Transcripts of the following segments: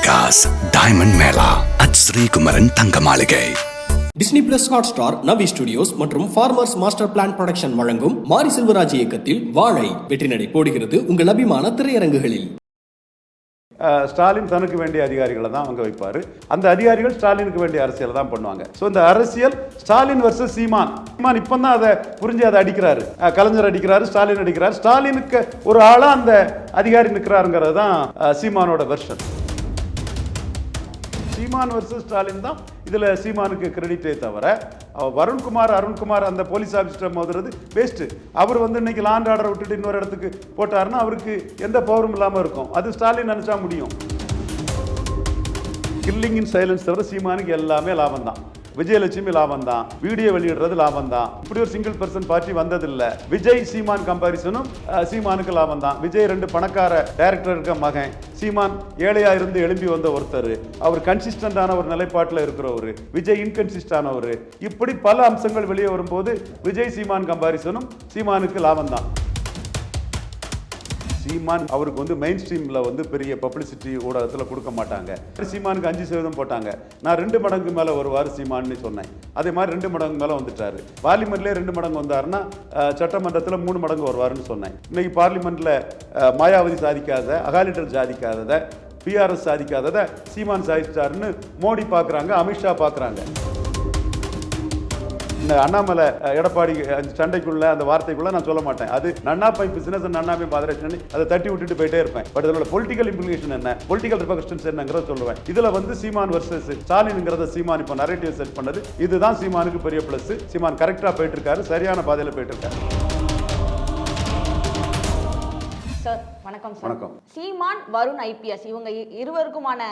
Vikas diamond mela at Srikumaran Thanga Maligai Disney plus Hotstar Navi studios மற்றும் farmers master plan production வழங்கும் மாரி செல்வராஜ் இயக்கத்தில் வாழை. வெற்றிநடை போடுகிறது உங்கள் அபிமான திரையரங்குகளில். ஸ்டாலின் தனக்கு வேண்டிய அதிகாரிகளை தான் அங்கே வைப்பார். அந்த அதிகாரிகள் ஸ்டாலினுக்கு வேண்டிய அரசியலை தான் பண்ணுவாங்க. ஸோ இந்த அரசியல் ஸ்டாலின் வர்சஸ் சீமான். சீமான் இப்போ தான் அதை புரிஞ்சு அதை அடிக்கிறாரு. கலைஞர் அடிக்கிறாரு ஸ்டாலின் அடிக்கிறார். ஸ்டாலினுக்கு ஒரு ஆளாக அந்த அதிகாரி நிற்கிறாருங்கிறது தான் சீமானோட வெர்ஷன் சீமான் வர்சஸ் ஸ்டாலின் தான் இதில் சீமானுக்கு கிரெடிட்டே தவிர வருண்குமார் அருண்குமார் அந்த போலீஸ் ஆஃபீஸர் மோதுறது வேஸ்ட்டு அவர் வந்து இன்னைக்கு லாண்ட் ஆர்டர் விட்டுட்டு இன்னொரு இடத்துக்கு போட்டாருன்னா அவருக்கு எந்த பவரும் இல்லாமல் இருக்கும். அது ஸ்டாலின் நினச்சா முடியும். கில்லிங் இன் சைலன்ஸ் தவிர சீமானுக்கு எல்லாமே லாபம் தான் விஜயலட்சுமி லாபம் தான். வீடியோ வெளியிடுறது லாபம் தான். இப்படி ஒரு சிங்கிள் பர்சன் பார்ட்டி வந்ததில்லை. விஜய் சீமான் கம்பாரிசனும் சீமானுக்கு லாபம் தான். விஜய் ரெண்டு பணக்கார டைரக்டர் இருக்க மகன். சீமான் ஏழையா இருந்து எழும்பி வந்த ஒருத்தர். அவர் கன்சிஸ்டண்டான ஒரு நிலைப்பாட்டில் இருக்கிறவர். விஜய் இன்கன்சிஸ்டானவர் இப்படி பல அம்சங்கள் வெளியே வரும்போது விஜய் சீமான் கம்பாரிசனும் சீமானுக்கு லாபம் தான். சீமான் அவருக்கு வந்து மெயின் ஸ்ட்ரீமில் வந்து பெரிய பப்ளிசிட்டி ஊடகத்தில் கொடுக்க மாட்டாங்க. சீமானுக்கு அஞ்சு சதவீதம் போட்டாங்க. நான் ரெண்டு மடங்கு மேலே வருவார் சீமான்னு சொன்னேன். அதே மாதிரி ரெண்டு மடங்கு மேலே வந்துட்டாரு. பார்லிமெண்ட்லேயே ரெண்டு மடங்கு வந்தாருன்னா சட்டமன்றத்தில் மூணு மடங்கு வருவாருன்னு சொன்னேன். இன்றைக்கி பார்லிமெண்ட்டில் மாயாவதி சாதிக்காத அகாலிட்டல் சாதிக்காததை பிஆர்எஸ் சாதிக்காததை சீமான் சாதிச்சாருன்னு மோடி பார்க்குறாங்க அமித்ஷா பார்க்குறாங்க இந்த அண்ணாமலை எடப்பாடி அந்த சண்டைக்குள்ள அந்த வார்த்தைக்குள்ள நான் சொல்ல மாட்டேன். அது நன்னா பை பிசினஸ் நன்னாமே பாதரேஷன் அதை தட்டி விட்டுட்டு போயிட்டே இருப்பேன். பட் இதோட பொலிட்டிக்கல் இம்ப்ளிகேஷன் என்ன? பொலிட்டிக்கல் ரிபகஸ்டன்ஸ் என்னங்கிறத சொல்லுவேன். இதுல வந்து சீமான் வர்சஸ் ஸ்டாலின்ங்கிறத சீமான் இப்போ நரேட்டிவ் செட் பண்ணது. இதுதான் சீமானுக்கு பெரிய பிளஸ் சீமான் கரெக்டா போயிட்டு இருக்காரு சரியான பாதையில போயிட்டு இருக்காரு. சார் வணக்கம் சார் வணக்கம். சீமான் வருண் ஐபிஎஸ். இவங்க இருவருக்குமான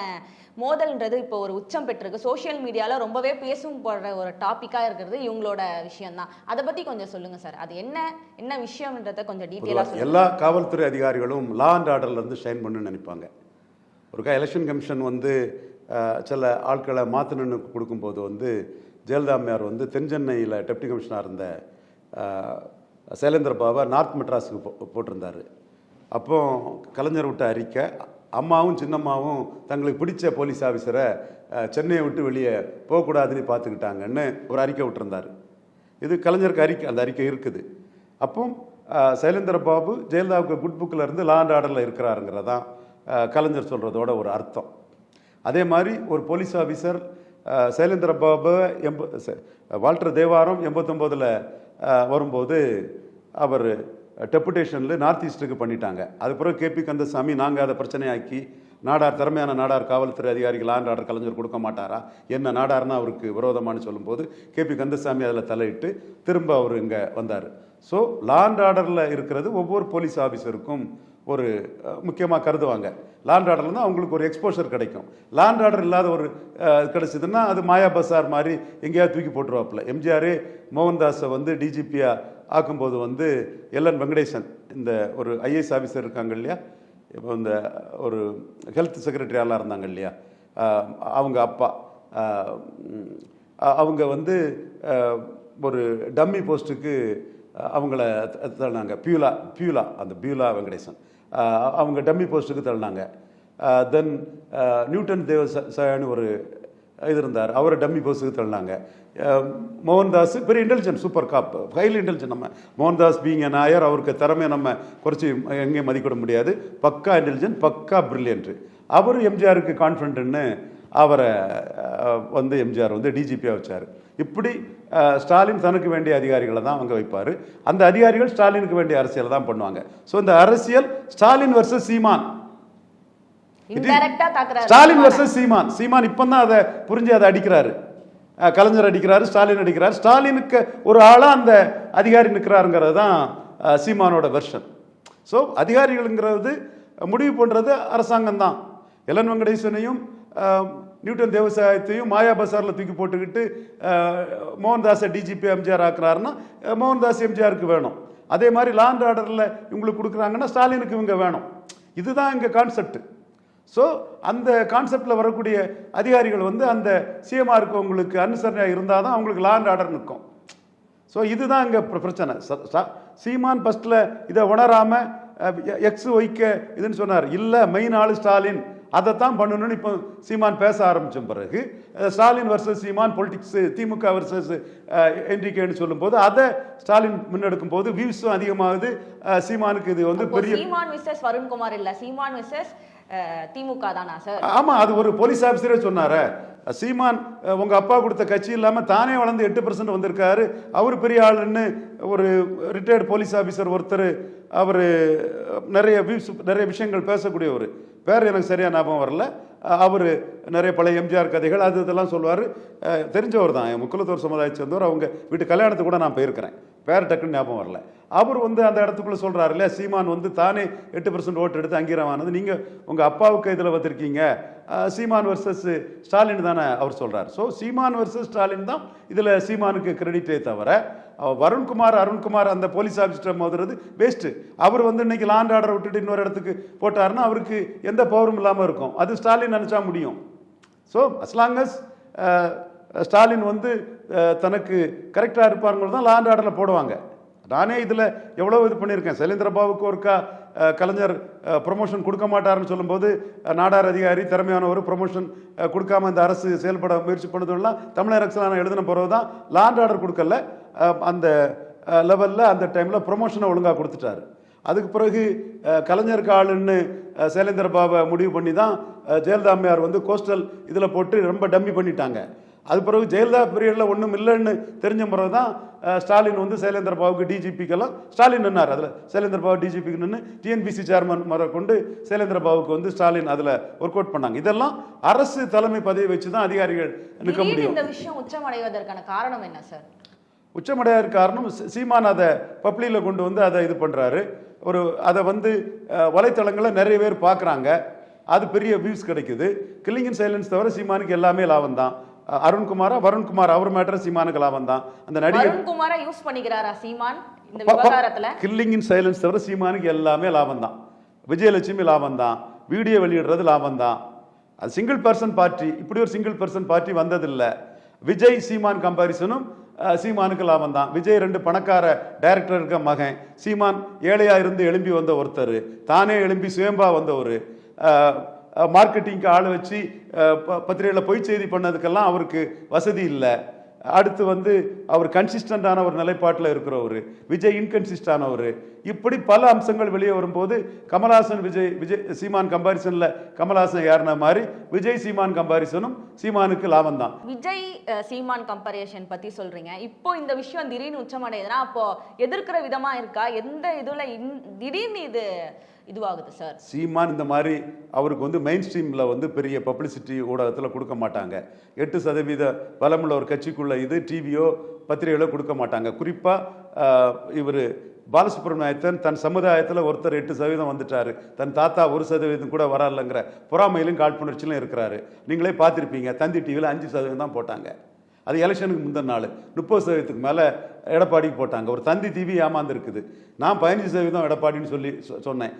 மோதல்ன்றது இப்போ ஒரு உச்சம் பெற்றிருக்கு. சோஷியல் மீடியால ரொம்பவே பேசும் போடுற ஒரு டாபிக்கா இருக்கிறது இவங்களோட விஷயம் தான் அதை பத்தி கொஞ்சம் சொல்லுங்க சார் அது என்ன என்ன விஷயம்ன்றத கொஞ்சம் டீட்டெயிலா பொதுவா சொல்லுங்க. எல்லா காவல்துறை அதிகாரிகளும் லா அண்ட் ஆர்டர்ல இருந்து ஷைன் பண்ணுன்னு நினைப்பாங்க. ஒருக்கா எலெக்ஷன் கமிஷன் வந்து சில ஆட்களை மாற்றணுன்னு கொடுக்கும்போது வந்து ஜெயலலிதா அம்மையார் வந்து தென் சென்னையில் டெப்டி கமிஷனாக இருந்த சைலேந்திர பாபா நார்த் மெட்ராஸுக்கு போ போட்டிருந்தாரு. அப்போ கலைஞர் விட்ட அறிக்கை அம்மாவும் சின்னம்மாவும் தங்களுக்கு பிடிச்ச போலீஸ் ஆஃபீஸரை சென்னையை விட்டு வெளியே போகக்கூடாதுன்னு பார்த்துக்கிட்டாங்கன்னு ஒரு அறிக்கை விட்டுருந்தார். இது கலைஞருக்கு அறிக்கை அந்த அறிக்கை இருக்குது. அப்போ சைலேந்திர பாபு ஜெயலலிதாவுக்கு குட் புக்கில் இருந்து லாண்ட் ஆர்டரில் இருக்கிறாருங்கிறதான் கலைஞர் சொல்கிறதோட ஒரு அர்த்தம். அதே மாதிரி ஒரு போலீஸ் ஆஃபீஸர் சைலேந்திர பாபு எண்ப வால்டர் தேவாரம் எண்பத்தொம்போதில் வரும்போது அவர் டெப்புடேஷனில் நார்த் ஈஸ்ட்டுக்கு பண்ணிட்டாங்க. அது பிறகு கேபி கந்தசாமி நாங்கள் அதை பிரச்சனையாக்கி நாடார் திறமையான நாடார் காவல்துறை அதிகாரிகள் ஆண்டு ஆர்டர் கலைஞர் கொடுக்க மாட்டாரா? என்ன நாடார்னா அவருக்கு விரோதமானு சொல்லும்போது கேபி கந்தசாமி அதில் தலையிட்டு திரும்ப அவர் இங்கே வந்தார். ஸோ லாண்ட் ஆர்டரில் இருக்கிறது ஒவ்வொரு போலீஸ் ஆஃபீஸருக்கும் ஒரு முக்கியமாக கருதுவாங்க. லாண்ட் ஆர்டர்ல தான் அவங்களுக்கு ஒரு எக்ஸ்போஷர் கிடைக்கும். லாண்ட் ஆர்டர் இல்லாத ஒரு கிடைச்சதுன்னா அது மாயா பசார் மாதிரி எங்கேயாவது தூக்கி போட்டுருவாப்புல. எம்ஜிஆர் மோகன்தாஸை வந்து டிஜிபியாக ஆக்கும்போது வந்து எல்என் வெங்கடேசன் இந்த ஒரு ஐஏஎஸ் ஆஃபீஸர் இருக்காங்க இல்லையா? இப்போ இந்த ஒரு ஹெல்த் செக்ரட்டரியாலாம் இருந்தாங்க இல்லையா? அவங்க அப்பா அவங்க வந்து ஒரு டம்மி போஸ்ட்டுக்கு அவங்கள தள்ளினாங்க. பியூலா பியூலா அந்த பியூலா வெங்கடேசன். அவங்க டம்மி போஸ்ட்டுக்கு தள்ளினாங்க. தென் நியூட்டன் தேவசாயன்னு ஒரு இது இருந்தார் அவரை டம்மி பஸ்ஸுக்கு தள்ளினாங்க. மோகன்தாஸ் பெரிய intelligent super cop highly intelligent நம்ம. மோகன்தாஸ் பீங் நாயர் அவருக்கு திறமையை நம்ம குறைச்சி எங்கேயும் மதிப்பிட முடியாது. பக்கா இன்டெலிஜென்ட் பக்கா பிரில்லியன்ட் அவர் எம்ஜிஆருக்கு கான்ஃபிடென்ட்டுன்னு அவரை வந்து எம்ஜிஆர் வந்து டிஜிபியாக வச்சார். இப்படி ஸ்டாலின் தனக்கு வேண்டிய அதிகாரிகளை தான் அங்கே வைப்பார். அந்த அதிகாரிகள் ஸ்டாலினுக்கு வேண்டிய அரசியலை தான் பண்ணுவாங்க. ஸோ இந்த அரசியல் ஸ்டாலின் வர்சஸ் சீமான். ஸ்டாலின். வர்சஸ் சீமான். சீமான் இப்போ தான் அதை புரிஞ்சு அதை அடிக்கிறாரு. கலைஞர் அடிக்கிறாரு ஸ்டாலின் அடிக்கிறார். ஸ்டாலினுக்கு ஒரு ஆளாக அந்த அதிகாரி நிற்கிறாருங்கிறது தான் சீமானோட வெர்ஷன் ஸோ அதிகாரிகள்ங்கிறது முடிவு பண்ணுறது அரசாங்கம் தான். எலன் வெங்கடேசனையும் நியூட்டன் தேவசாயத்தையும் மாயா பசாரில் தூக்கி போட்டுக்கிட்டு மோகன்தாஸை டிஜிபி எம்ஜிஆர் ஆக்குறாருன்னா மோகன்தாஸ் எம்ஜிஆருக்கு வேணும். அதே மாதிரி லாண்ட் ஆர்டரில் இவங்களுக்கு கொடுக்குறாங்கன்னா ஸ்டாலினுக்கு இவங்க வேணும். இதுதான் இங்கே கான்செப்ட் ஸோ அந்த கான்செப்டில் வரக்கூடிய அதிகாரிகள் வந்து அந்த சிஎம்ஆர் இருக்கவங்களுக்கு அனுசரணையாக இருந்தால் தான் அவங்களுக்கு லாண்ட் ஆர்டர் நிற்கும் ஸோ இதுதான் இங்கே பிரச்சனை. சீமான் ஃபஸ்ட்டில் இதை உணராமல் எக்ஸ் ஒய்க்க இதுன்னு சொன்னார். இல்லை மெயின் ஆளு ஸ்டாலின். அதைத்தான் பண்ணணும்னு இப்போ சீமான் பேச ஆரம்பிச்ச பிறகு Stalin versus Seeman politics DMK versus என்டிகேன்னு சொல்லும்போது அதை ஸ்டாலின் முன்னெடுக்கும் போது வியூஸும் அதிகமாகுது. சீமானுக்கு இது வந்து பெரிய சீமான் விசஸ் வருண்குமார் இல்ல. சீமான் விசஸ் திமுக தானா சார் ஆமா அது ஒரு போலீஸ் ஆபீசரே சொன்னாரே. சீமான் உங்க அப்பா கொடுத்த கட்சி இல்லாமல் தானே வளர்ந்து எட்டு பர்சன்ட் வந்திருக்காரு. அவர் பெரிய ஆளுன்னு ஒரு ரிட்டையர்டு போலீஸ் ஆபீசர் ஒருத்தர் அவர் நிறைய நிறைய விஷயங்கள் பேசக்கூடியவர். பேர் எனக்கு சரியா ஞாபகம் வரல. அவர் நிறைய பழைய எம்ஜிஆர் கதைகள் அது இதெல்லாம் சொல்லுவார். தெரிஞ்சவர் தான். என் முக்குலத்தோர் சமுதாயத்தை சேர்ந்தவர். அவங்க வீட்டு கல்யாணத்துக்கு கூட நான் போயிருக்கிறேன். பேர் டக்குன்னு ஞாபகம் வரல. அவர் வந்து அந்த இடத்துக்குள்ளே சொல்றாரு இல்லையா சீமான் வந்து தானே எட்டு பர்சன்ட் ஓட்டு எடுத்து அங்கீகாரமானது நீங்கள் உங்கள் அப்பாவுக்கு இதில் வந்திருக்கீங்க? சீமான் வர்சஸ் ஸ்டாலின் தானே அவர் சொல்கிறார் ஸோ சீமான் வர்சஸ் ஸ்டாலின் தான் இதில் சீமானுக்கு கிரெடிட்டே தவிர வருண்குமார் அருண்குமார் அந்த போலீஸ் ஆஃபீஸர் மோதுறது வேஸ்ட்டு அவர் வந்து இன்னைக்கு லாண்ட் ஆர்டரை விட்டுட்டு இன்னொரு இடத்துக்கு போட்டாருன்னா அவருக்கு எந்த பவரும் இல்லாமல் இருக்கும். அது ஸ்டாலின் நினச்சா முடியும். ஸோ அஸ்லாங்கஸ் ஸ்டாலின் வந்து தனக்கு கரெக்டாக இருப்பாருங்கிறது தான் லாண்ட் ஆர்டரில் போடுவாங்க. நானே இதில் எவ்வளோ இது பண்ணியிருக்கேன். சைலேந்திரபாபுக்கு ஒருக்கா கலைஞர் ப்ரொமோஷன் கொடுக்க மாட்டார்னு சொல்லும்போது நாடார் அதிகாரி திறமையானவர் ப்ரொமோஷன் கொடுக்காம இந்த அரசு செயல்பட முயற்சி பண்ணுறதுலாம் தமிழக அரசு எழுதின பிறகு தான் லாண்ட் ஆர்டர் கொடுக்கல. அந்த லெவலில் அந்த டைமில் ப்ரொமோஷனை ஒழுங்காக கொடுத்துட்டாரு. அதுக்கு பிறகு கலைஞருக்கு ஆளுன்னு சைலேந்திர பாபா முடிவு பண்ணி தான் ஜெயலலிதா அம்மையார் வந்து கோஸ்டல் இதில் போட்டு ரொம்ப டம்மி பண்ணிட்டாங்க. அது பிறகு ஜெயலலிதா பீரியடில் ஒன்றும் இல்லைன்னு தெரிஞ்ச பிறகு தான் ஸ்டாலின் வந்து சைலேந்திர பாபுக்கு டிஜிபிக்கெல்லாம் ஸ்டாலின் நின்னார். அதில் சைலேந்திர பாபு டிஜிபிக்கு நின்று டிஎன்பிசி சேர்மன் முறை கொண்டு சைலேந்திர பாபுக்கு வந்து ஸ்டாலின் அதில் ஒர்க் அவுட் பண்ணாங்க. இதெல்லாம் அரசு தலைமை பதவி வச்சு தான் அதிகாரிகள் நிற்க முடியும். இந்த விஷயம் உச்சமடைவதற்கான காரணம் என்ன சார் உச்சமடையாத காரணம் சீமான் அதை பப்ளியில் கொண்டு வந்து அதை இது பண்ணுறாரு ஒரு அதை வந்து அஹ், வலைத்தளங்களில் நிறைய பேர் பார்க்குறாங்க. அது பெரிய வியூஸ் கிடைக்குது. கில்லிங் இன் சைலன்ஸ் தவிர சீமானுக்கு எல்லாமே லாபம் தான் அருண்குமாரா வருண்குமார் அவர் மேட்டர் சீமானுக்கு லாபம் தான். அந்த நடிகர் வருண்குமாரை யூஸ் பண்ணிக்கிறாரா சீமான்? இந்த விவகாரத்துல? கில்லிங் இன் சைலன்ஸ் தவிர சீமானுக்கு எல்லாமே லாபம் தான். விஜயலட்சுமி லாபம் தான். வீடியோ வெளியிடுறது லாபம் தான். அது சிங்கிள் பர்சன் பார்ட்டி இப்படி ஒரு சிங்கிள் பர்சன் பார்ட்டி வந்ததில்லை. விஜய் சீமான் கம்பாரிசனும் சீமானுக்கு லாபம் தான். விஜய் ரெண்டு பணக்கார டைரக்டர் இருக்க மகன். சீமான் ஏழையா இருந்து எழும்பி வந்த ஒருத்தர். தானே எழும்பி சுயம்பா வந்தவர். மார்க்கெட்டிங்க்கு ஆள் வச்சு பத்திரிகையில் பொய் செய்தி பண்ணதுக்கெல்லாம் அவருக்கு வசதி இல்லை. அடுத்து வந்து அவர் கன்சிஸ்டண்டான ஒரு நிலைப்பாட்டில் இருக்கிறவர் விஜய் இன்கன்சிஸ்டானவர் இப்படி பல அம்சங்கள் வெளியே வரும்போது கமல்ஹாசன் விஜய் விஜய் சீமான் கம்பாரிசனில் கமல்ஹாசன் யாருன மாதிரி விஜய் சீமான் கம்பாரிசனும் சீமானுக்கு லாபம் தான். விஜய் சீமான் கம்பாரிசன் பற்றி சொல்கிறீங்க இப்போ இந்த விஷயம் திடீர்னு உச்சமடையுதுன்னா அப்போ எதிர்க்கிற விதமாக இருக்கா? எந்த இதில் இன்- திடீர்னு இது இதுவாகுது சார் சீமான் இந்த மாதிரி அவருக்கு வந்து மெயின் ஸ்ட்ரீமில் வந்து பெரிய பப்ளிசிட்டி ஊடகத்தில் கொடுக்க மாட்டாங்க. எட்டு சதவீத பலமுள்ள ஒரு கட்சிக்குள்ளே இது டிவியோ பத்திரிகைகளோ கொடுக்க மாட்டாங்க. குறிப்பாக இவர் பாலசுப்ரமணியத்தன் தன் சமுதாயத்தில் ஒருத்தர் எட்டு சதவீதம் வந்துட்டாரு. தன் தாத்தா ஒரு சதவீதம் கூட வரலங்கிற பொறாமையிலும் காழ்ப்புணர்ச்சியிலும் இருக்கிறாரு. நீங்களே பார்த்துருப்பீங்க தந்தி டிவியில் அஞ்சு சதவீதம் தான் போட்டாங்க. அது எலெக்ஷனுக்கு முந்தின நாள். முப்பது சதவீதத்துக்கு மேலே எடப்பாடிக்கு போட்டாங்க. ஒரு தந்தி டிவி ஏமாந்துருக்குது. நான் பதினஞ்சு சதவீதம் எடப்பாடின்னு சொல்லி சொ- சொன்னேன்.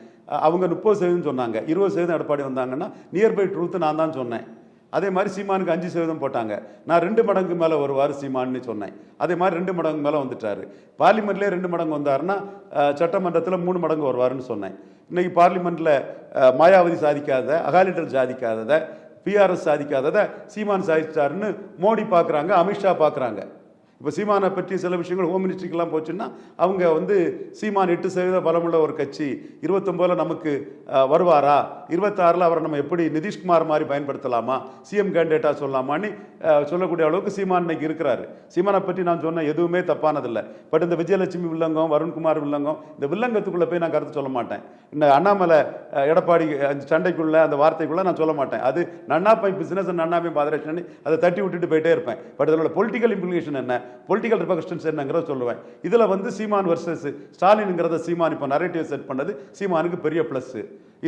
அவங்க முப்பது சதவீதம் சொன்னாங்க. இருபது சதவீதம் எடப்பாடி வந்தாங்கன்னா நியர்பை ட்ரூத் நான் தான் சொன்னேன். அதே மாதிரி சீமானுக்கு அஞ்சு சதவீதம் போட்டாங்க. நான் ரெண்டு மடங்கு மேலே வருவார் சீமான்னு சொன்னேன். அதே மாதிரி ரெண்டு மடங்கு மேலே வந்துட்டார். பார்லிமெண்ட்லேயே ரெண்டு மடங்கு வந்தாருன்னா சட்டமன்றத்தில் மூணு மடங்கு வருவாருன்னு சொன்னேன். இன்றைக்கி பார்லிமெண்ட்டில் மாயாவதி சாதிக்காத அகாலிடர் சாதிக்காததை பிஆர்எஸ் சாதிக்காததை சீமான் சாதிச்சிட்டாருன்னு மோடி பார்க்குறாங்க அமித்ஷா பார்க்குறாங்க இப்போ சீமானை பற்றி சில விஷயங்கள் ஹோம் மினிஸ்ட்ரிக்கெல்லாம் போச்சுன்னா அவங்க வந்து சீமான் எட்டு சதவீத பலமுள்ள ஒரு கட்சி. இருபத்தொம்போதில் நமக்கு வருவாரா? இருபத்தாறில் அவரை நம்ம எப்படி நிதிஷ்குமார் மாதிரி பயன்படுத்தலாமா? சிஎம் கேண்டிடேட்டாக சொல்லலாமான்னு சொல்லக்கூடிய அளவுக்கு சீமான் இன்னைக்கு இருக்கிறாரு. சீமானை பற்றி நான் சொன்ன எதுவுமே தப்பானதில்லை. பட் இந்த விஜயலட்சுமி வில்லங்கம் வருண்குமார் வில்லங்கம் இந்த வில்லங்கத்துக்குள்ளே போய் நான் கருத்து சொல்ல மாட்டேன். இந்த அண்ணாமலை எடப்பாடி அந்த சண்டைக்குள்ளே அந்த வார்த்தைக்குள்ளே நான் சொல்ல மாட்டேன். அது நன்னா பை பிஸ்னஸ் நன்னா பை அதை தட்டி விட்டுட்டு போயிட்டே இருப்பேன். பட் இதோட பொலிட்டிக்கல் இம்ப்ளிகேஷன் என்ன? பொலிட்டிக்கல் ரிபகஸ்டன்ஸ் என்னங்கிறத சொல்லுவேன். இதில் வந்து சீமான் வர்சஸ் ஸ்டாலினுங்கிறத சீமான் இப்போ நரேட்டிவ் செட் பண்ணது. சீமானுக்கு பெரிய ப்ளஸ்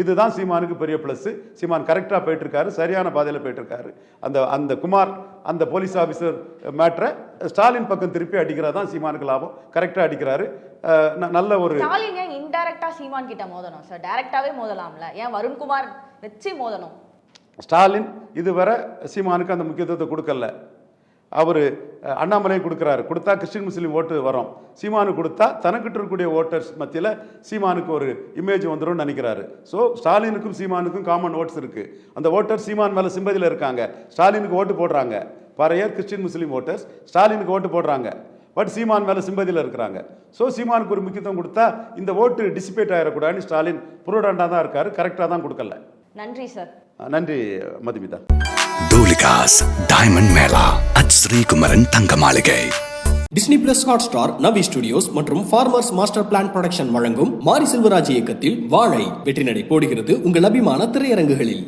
இதுதான் சீமானுக்கு பெரிய ப்ளஸ் சீமான் கரெக்டாக போயிட்டு இருக்காரு சரியான பாதையில் போயிட்டு இருக்காரு அந்த அந்த குமார் அந்த போலீஸ் ஆஃபீஸர் மேட்ரை ஸ்டாலின் பக்கம் திருப்பி அடிக்கிறது தான் சீமானுக்கு லாபம். கரெக்டாக அடிக்கிறாரு. நல்ல ஒரு ஸ்டாலின் ஏன் இன்டைரக்டா சீமான் கிட்ட மோதணும் சார் டைரக்டாவே மோதலாம்ல. ஏன் வருண்குமார் வச்சு மோதணும்? ஸ்டாலின் இதுவரை சீமானுக்கு அந்த முக்கியத்துவத்தை கொடுக்கல. அவர் அண்ணாமலை கொடுக்குறாரு. கொடுத்தா கிறிஸ்டின் முஸ்லீம் ஓட்டு வரும். சீமானு கொடுத்தா தனக்கிட்ட இருக்கக்கூடிய ஓட்டர்ஸ் மத்தியில் சீமானுக்கு ஒரு இமேஜ் வந்துரும்னு நினைக்கிறாரு. ஸோ ஸ்டாலினுக்கும் சீமானுக்கும் காமன் ஓட்ஸ் இருக்கு. அந்த ஓட்டர் சீமான் மேலே சிம்பதியில் இருக்காங்க. ஸ்டாலினுக்கு ஓட்டு போடுறாங்க. பறையர் கிறிஸ்டின் முஸ்லீம் ஓட்டர்ஸ் ஸ்டாலினுக்கு ஓட்டு போடுறாங்க. பட் சீமான் மேலே சிம்பதியில் இருக்கிறாங்க. ஸோ சீமானுக்கு ஒரு முக்கியத்துவம் கொடுத்தா இந்த ஓட்டு டிசிபேட் ஆகிடக்கூடாதுன்னு ஸ்டாலின் புரோடாண்டாக தான் இருக்காரு. கரெக்டாக தான் கொடுக்கல. நன்றி சார் நன்றி Madhumitha. Thulika's diamond mela at Srikumaran Thanga Maligai Disney plus Hotstar Navi studios மற்றும் ஃபார்மர்ஸ் மாஸ்டர் பிளான் ப்ரொடக்ஷன் வழங்கும் மாரி செல்வராஜ் இயக்கத்தில் வாழை வெற்றி நடை போடுகிறது உங்கள் அபிமான திரையரங்குகளில்.